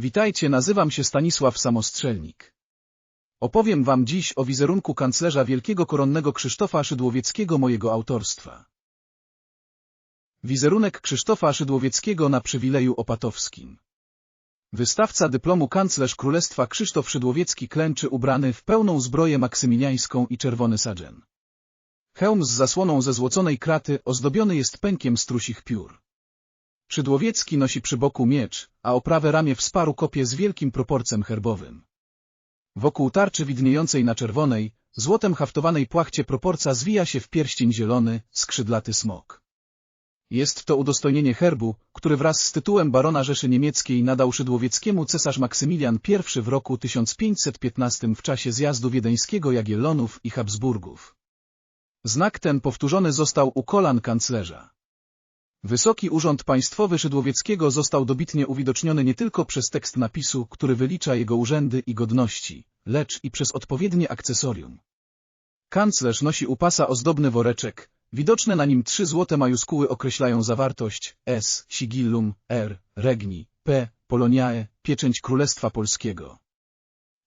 Witajcie, nazywam się Stanisław Samostrzelnik. Opowiem wam dziś o wizerunku kanclerza wielkiego koronnego Krzysztofa Szydłowieckiego mojego autorstwa. Wizerunek Krzysztofa Szydłowieckiego na przywileju opatowskim. Wystawca dyplomu kanclerz Królestwa Krzysztof Szydłowiecki klęczy ubrany w pełną zbroję maksymiliańską i czerwony sadzen. Hełm z zasłoną ze złoconej kraty ozdobiony jest pękiem strusich piór. Szydłowiecki nosi przy boku miecz, a o prawe ramię wsparł kopię z wielkim proporcem herbowym. Wokół tarczy widniejącej na czerwonej, złotem haftowanej płachcie proporca zwija się w pierścień zielony, skrzydlaty smok. Jest to udostojnienie herbu, który wraz z tytułem barona Rzeszy Niemieckiej nadał Szydłowieckiemu cesarz Maksymilian I w roku 1515 w czasie zjazdu wiedeńskiego Jagiellonów i Habsburgów. Znak ten powtórzony został u kolan kanclerza. Wysoki Urząd Państwowy Szydłowieckiego został dobitnie uwidoczniony nie tylko przez tekst napisu, który wylicza jego urzędy i godności, lecz i przez odpowiednie akcesorium. Kanclerz nosi u pasa ozdobny woreczek, widoczne na nim trzy złote majuskuły określają zawartość S, sigillum, R, regni, P, poloniae, pieczęć Królestwa Polskiego.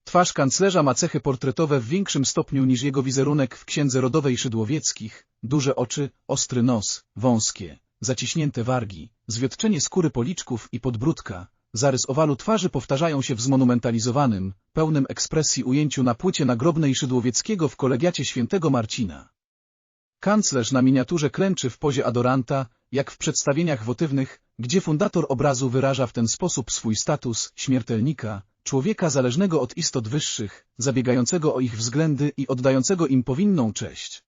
Twarz kanclerza ma cechy portretowe w większym stopniu niż jego wizerunek w księdze rodowej Szydłowickich, duże oczy, ostry nos, wąskie, zaciśnięte wargi, zwiotczenie skóry policzków i podbródka, zarys owalu twarzy powtarzają się w zmonumentalizowanym, pełnym ekspresji ujęciu na płycie nagrobnej Szydłowieckiego w kolegiacie świętego Marcina. Kanclerz na miniaturze klęczy w pozie adoranta, jak w przedstawieniach wotywnych, gdzie fundator obrazu wyraża w ten sposób swój status śmiertelnika, człowieka zależnego od istot wyższych, zabiegającego o ich względy i oddającego im powinną cześć.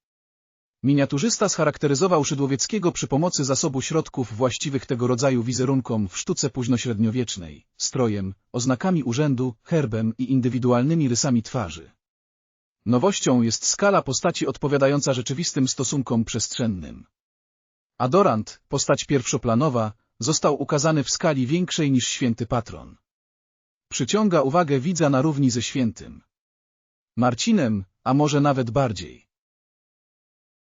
Miniaturzysta scharakteryzował Szydłowieckiego przy pomocy zasobu środków właściwych tego rodzaju wizerunkom w sztuce późnośredniowiecznej, strojem, oznakami urzędu, herbem i indywidualnymi rysami twarzy. Nowością jest skala postaci odpowiadająca rzeczywistym stosunkom przestrzennym. Adorant, postać pierwszoplanowa, został ukazany w skali większej niż święty patron. Przyciąga uwagę widza na równi ze świętym. Marcinem, a może nawet bardziej.